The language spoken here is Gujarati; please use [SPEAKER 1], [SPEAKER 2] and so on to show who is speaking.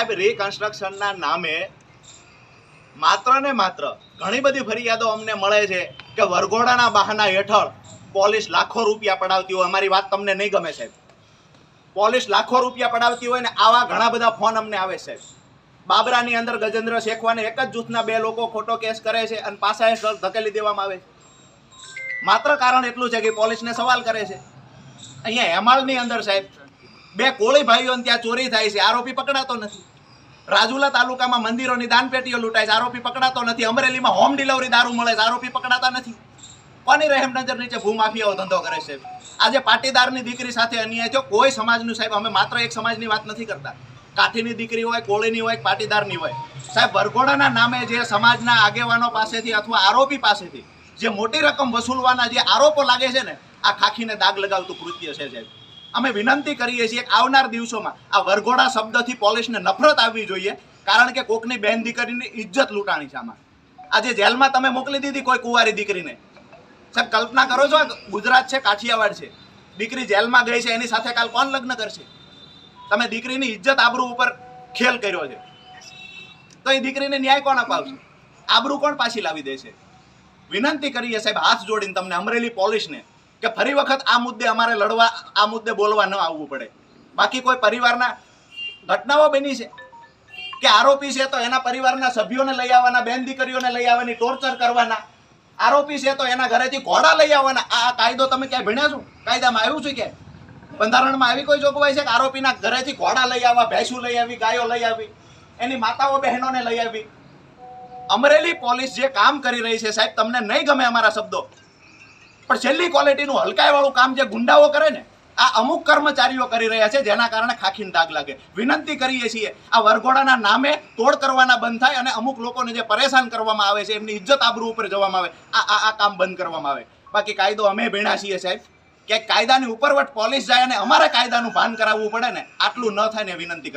[SPEAKER 1] સાહેબ રિકન્સ્ટ્રક્શનના નામે માત્ર ને માત્ર ઘણી બધી ફરિયાદો અમને મળે છે કે વરઘોડાના બહાના હેઠળ પોલીસ લાખો રૂપિયા પડાવતી હોય. અમારી વાત તમને નહીં ગમે સાહેબ. પોલીસ લાખો રૂપિયા પડાવતી હોય ને આવા ઘણા બધા ફોન અમને આવે છે બાબરાની અંદર ગજેન્દ્ર શેખવાને એક જ જૂથના બે લોકો ખોટો કેસ કરે છે અને પાછા હેઠળ ધકેલી દેવામાં આવે છે. માત્ર કારણ એટલું છે કે પોલીસને સવાલ કરે છે. અહીંયા હેમાળની અંદર સાહેબ બે કોળી ભાઈઓને ત્યાં ચોરી થાય છે, આરોપી પકડાતો નથી. રાજુલા તાલુકામાં મંદિરોની દાનપેટીઓ લૂંટાય છે, આરોપી પકડાતો નથી. અમરેલીમાં હોમ ડિલિવરી દારૂ મળે છે, આરોપી પકડાતા નથી. કોની રહેમ નજર નીચે ભૂમાફિયાઓ ધંધો કરે છે? આજે પાટીદારની દીકરી સાથે અન્યાય થયો? કોઈ સમાજનું સાહેબ, અમે માત્ર એક સમાજની વાત નથી કરતા. કાઠીની દીકરી હોય, કોળીની હોય, પાટીદારની હોય. સાહેબ, વરઘોડાના નામે જે સમાજના આગેવાનો પાસેથી અથવા આરોપી પાસેથી જે મોટી રકમ વસૂલવાના જે આરોપો લાગે છે ને, આ ખાખીને દાગ લગાવતું કૃત્ય છે સાહેબ. અમે વિનંતી કરીએ છીએ આવનાર દિવસોમાં આ વરઘોડા શબ્દથી પોલીસને નફરત આવવી જોઈએ, કારણ કે કોકની બેન દીકરીની ઇજ્જત લૂંટાણી છે આમાં. આજે જેલમાં તમે મોકલી દીધી કોઈ કુંવારી દીકરીને. સાહેબ, કલ્પના કરો છો ગુજરાત છે, કાઠિયાવાડ છે. દીકરી જેલમાં ગઈ છે, એની સાથે કાલ કોણ લગ્ન કરશે? તમે દીકરીની ઇજ્જત આબરૂ ઉપર ખેલ કર્યો છે. તો એ દીકરીને ન્યાય કોણ અપાવશે? આબરૂ કોણ પાછી લાવી દેશે? વિનંતી કરીએ સાહેબ, હાથ જોડીને તમને અમરેલી પોલીસને કે ફરી વખત આ મુદ્દે અમારે લડવા, આ મુદ્દે બોલવા ન આવવું પડે. બાકી કોઈ પરિવારના ઘટનાઓ બની છે? કે આરોપી છે તો એના પરિવારના સભ્યોને લઈ આવવાના, બેન દીકરીઓને લઈ આવવાની ટોર્ચર કરવાના? આરોપી છે તો એના ઘરેથી ઘોડા લઈ આવવાના? આ કાયદો તમે ક્યાંય ભણ્યા છો? કાયદામાં આવ્યું છે કે બંધારણમાં આવી કોઈ જોગવાઈ છે કે આરોપીના ઘરેથી ઘોડા લઈ આવવા, ભેંસું લઈ આવી, ગાયો લઈ આવી, એની માતાઓ બહેનોને લઈ આવી? અમરેલી પોલીસ જે કામ કરી રહી છે સાહેબ, તમને નહીં ગમે અમારા શબ્દો? પણ છેલ્લી ક્વોલિટીનું હલકાઈવાળું કામ જે ગુંડાઓ કરે ને, આ અમુક કર્મચારીઓ કરી રહ્યા છે જેના કારણે ખાખીને દાગ લાગે. વિનંતી કરીએ છીએ, આ વરઘોડાના નામે તોડ કરવાના બંધ થાય અને અમુક લોકોને જે પરેશાન કરવામાં આવે છે, એમની ઇજ્જત આબરૂ ઉપર જવામાં આવે, આ આ આ કામ બંધ કરવામાં આવે. બાકી કાયદો અમે ભીણા છીએ સાહેબ. કે કાયદાની ઉપરવટ પોલીસ જાય અને અમારે કાયદાનું ભાન કરાવવું પડે ને, આટલું ન થાય ને વિનંતી